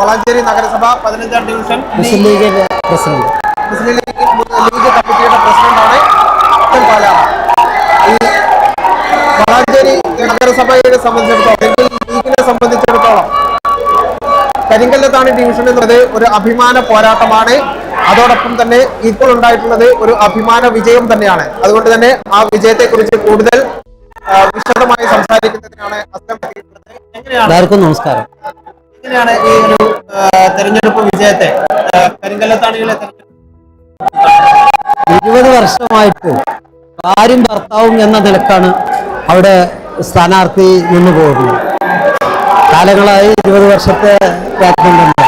വളാഞ്ചേരി നഗരസഭ പതിനഞ്ചാം division Muslim League president. Muslim League League കമ്മിറ്റിയുടെ പ്രസിഡന്റാണ് പാലാറ ഈ വളാഞ്ചേരി നഗരസഭയെ സംബന്ധിച്ചിടത്തോളം അല്ലെങ്കിൽ ലീഗിനെ സംബന്ധിച്ചിടത്തോളം കരിങ്കല്ലത്താണ് ഡിവിഷൻ എന്നത് ഒരു അഭിമാന പോരാട്ടമാണ്. അതോടൊപ്പം തന്നെ ഇപ്പോൾ ഉണ്ടായിട്ടുള്ളത് ഒരു അഭിമാന വിജയം തന്നെയാണ്. അതുകൊണ്ട് തന്നെ ആ വിജയത്തെ കുറിച്ച് കൂടുതൽ വിശദമായി സംസാരിക്കുന്നതിനാണ് എല്ലാവർക്കും നമസ്കാരം. എങ്ങനെയാണ് ഈ ഒരു തെരഞ്ഞെടുപ്പ് വിജയത്തെ കരിങ്കല്ലത്താണികളെ ഇരുപത് വർഷമായിട്ട് ഭാര്യയും ഭർത്താവും എന്ന നിലക്കാണ് അവിടെ സ്ഥാനാർത്ഥി നിന്ന് പോകുന്നത്. കാലങ്ങളായി ഇരുപത് വർഷത്തെ രാജ്യമുണ്ട്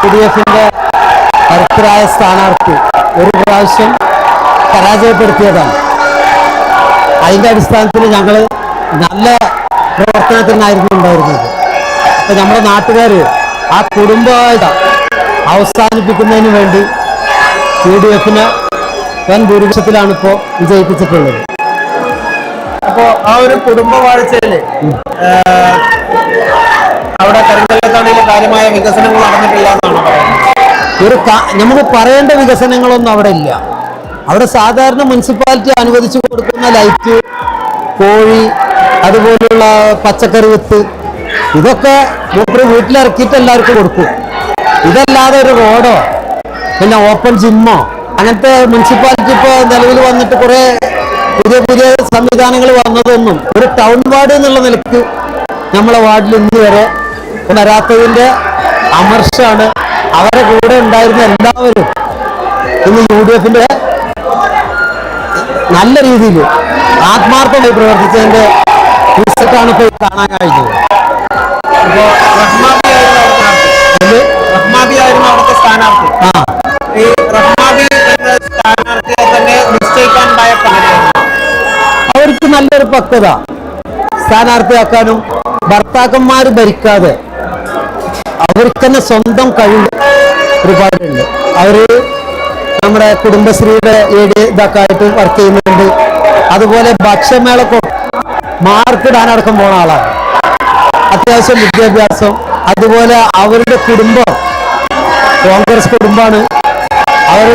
പി ഡി എഫിന്റെ കരുത്തരായ സ്ഥാനാർത്ഥി ഒരു പ്രാവശ്യം പരാജയപ്പെടുത്തിയതാണ്. അതിന്റെ അടിസ്ഥാനത്തിൽ ഞങ്ങൾ നല്ല പ്രവർത്തനത്തിനായിരുന്നു ഉണ്ടായിരുന്നത്. നമ്മുടെ നാട്ടുകാർ ആ കുടുംബമായിട്ട് അവസാനിപ്പിക്കുന്നതിന് വേണ്ടി യു ഡി എഫിന് വൻ ഭൂരിപക്ഷത്തിലാണ് ഇപ്പോൾ വിജയിപ്പിച്ചിട്ടുള്ളത്. അപ്പോ ആ ഒരു കുടുംബ വാഴ്ചയിൽ അവിടെ കരിങ്കല്ലത്താണെങ്കിലും കാര്യമായ വികസനങ്ങൾ നടന്നിട്ടില്ല എന്നാണ് പറയുന്നത്? ഒരു നമുക്ക് പറയേണ്ട വികസനങ്ങളൊന്നും അവിടെ ഇല്ല. അവിടെ സാധാരണ മുനിസിപ്പാലിറ്റി അനുവദിച്ചു കൊടുക്കുന്ന ലൈറ്റ് കോഴി അതുപോലെയുള്ള പച്ചക്കറി വിത്ത് ഇതൊക്കെ മൂപ്പര് വീട്ടിലിറക്കിയിട്ട് എല്ലാവർക്കും കൊടുക്കും. ഇതല്ലാതെ ഒരു റോഡോ പിന്നെ ഓപ്പൺ ജിമ്മോ അങ്ങനത്തെ മുനിസിപ്പാലിറ്റി ഇപ്പോൾ നിലവിൽ വന്നിട്ട് കുറേ പുതിയ പുതിയ സംവിധാനങ്ങൾ വന്നതൊന്നും ഒരു ടൗൺ വാർഡ് എന്നുള്ള നിലയ്ക്ക് നമ്മളെ വാർഡിൽ ഇന്ന് വരെ വരാത്തതിന്റെ അമർഷാണ്. അവരെ കൂടെ ഉണ്ടായിരുന്ന എല്ലാവരും ഇന്ന് യു ഡി എഫിന്റെ നല്ല രീതിയിൽ ആത്മാർത്ഥമായി പ്രവർത്തിച്ചതിന്റെ റിസൾട്ടാണ് ഇപ്പോൾ കാണാൻ കഴിഞ്ഞത്. അപ്പോ റഹ്മാബിയായിരുന്നു അവിടുത്തെ സ്ഥാനാർത്ഥി. അവിടുത്തെ സ്ഥാനാർത്ഥി. ഈ റഹ്മാബി എന്ന സ്ഥാനാർത്ഥിയെ തന്നെ നിശ്ചയിക്കാൻ കാരണം അവർക്ക് നല്ലൊരു പക്വത. സ്ഥാനാർത്ഥിയാക്കാനും ഭർത്താക്കന്മാർ ഭരിക്കാതെ അവർക്ക് തന്നെ സ്വന്തം കഴിവ് ഒരുപാടുണ്ട്. അവർ നമ്മുടെ കുടുംബശ്രീയുടെ ഏഴ് ഇതൊക്കെ ആയിട്ട് വർക്ക് ചെയ്യുന്നുണ്ട്. അതുപോലെ ഭക്ഷ്യമേളക്കൊ മാർക്ക് ഇടാനടക്കം പോണ ആളാണ്. അത്യാവശ്യം വിദ്യാഭ്യാസം അതുപോലെ അവരുടെ കുടുംബം കോൺഗ്രസ് കുടുംബമാണ്. അവർ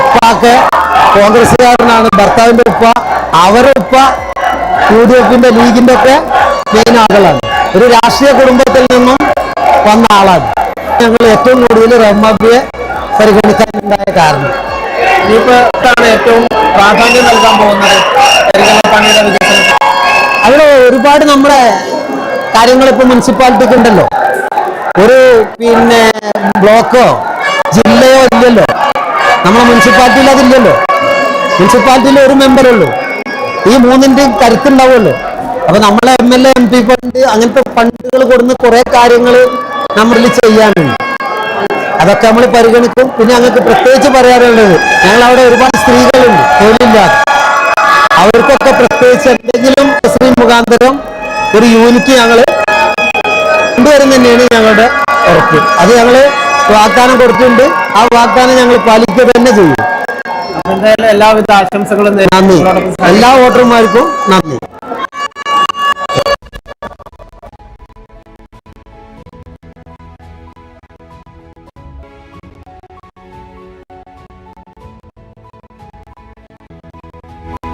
ഉപ്പാക്ക് കോൺഗ്രസ്സുകാരനാണ് ഭർത്താവിന്റെ ഉപ്പ അവരുടെ ഉപ്പ യു ഡി എഫിന്റെ ലീഗിന്റെ ഒക്കെ മെയിൻ ആളുകളാണ്. ഒരു രാഷ്ട്രീയ കുടുംബത്തിൽ നിന്നും വന്ന ആളാണ്. ഞങ്ങൾ ഏറ്റവും കൂടുതൽ റഹ്മാബിയെ പരിഗണിക്കാനുണ്ടായ കാരണം. ഇനിയിപ്പോഴാണ് ഏറ്റവും പ്രാധാന്യം നൽകാൻ പോകുന്നത്. അവിടെ ഒരുപാട് നമ്മുടെ കാര്യങ്ങൾ ഇപ്പൊ മുനിസിപ്പാലിറ്റിക്ക് ഉണ്ടല്ലോ. ഒരു പിന്നെ ബ്ലോക്കോ ജില്ലയോ ഇല്ലല്ലോ. നമ്മളെ മുനിസിപ്പാലിറ്റിയിൽ അതില്ലല്ലോ. മുനിസിപ്പാലിറ്റിയിൽ ഒരു മെമ്പറേ ഉള്ളൂ. ഈ മൂന്നിന്റെയും കരുത്തുണ്ടാവുമല്ലോ. അപ്പൊ നമ്മളെ M L A M P fund അങ്ങനത്തെ ഫണ്ടുകൾ കൊടുന്ന് കുറെ കാര്യങ്ങൾ നമ്മളിൽ ചെയ്യാനുണ്ട്. അതൊക്കെ നമ്മൾ പരിഗണിക്കും. പിന്നെ ഞങ്ങൾക്ക് പ്രത്യേകിച്ച് പറയാനുള്ളത് ഞങ്ങൾ അവിടെ ഒരുപാട് സ്ത്രീകളുണ്ട് തൊഴിലില്ലാതെ. അവർക്കൊക്കെ പ്രത്യേകിച്ച് എന്തെങ്കിലും മുഖാന്തരം ഒരു യൂണിറ്റ് ഞങ്ങൾ കൊണ്ടുവരും തന്നെയാണ് ഞങ്ങളുടെ ഉറപ്പ്. അത് ഞങ്ങൾ വാഗ്ദാനം കൊടുത്തിട്ടുണ്ട്. ആ വാഗ്ദാനം ഞങ്ങൾ പാലിക്കുക തന്നെ ചെയ്യും. എന്തായാലും എല്ലാവിധ ആശംസകളും നന്ദി. എല്ലാ വോട്ടർമാർക്കും നന്ദി.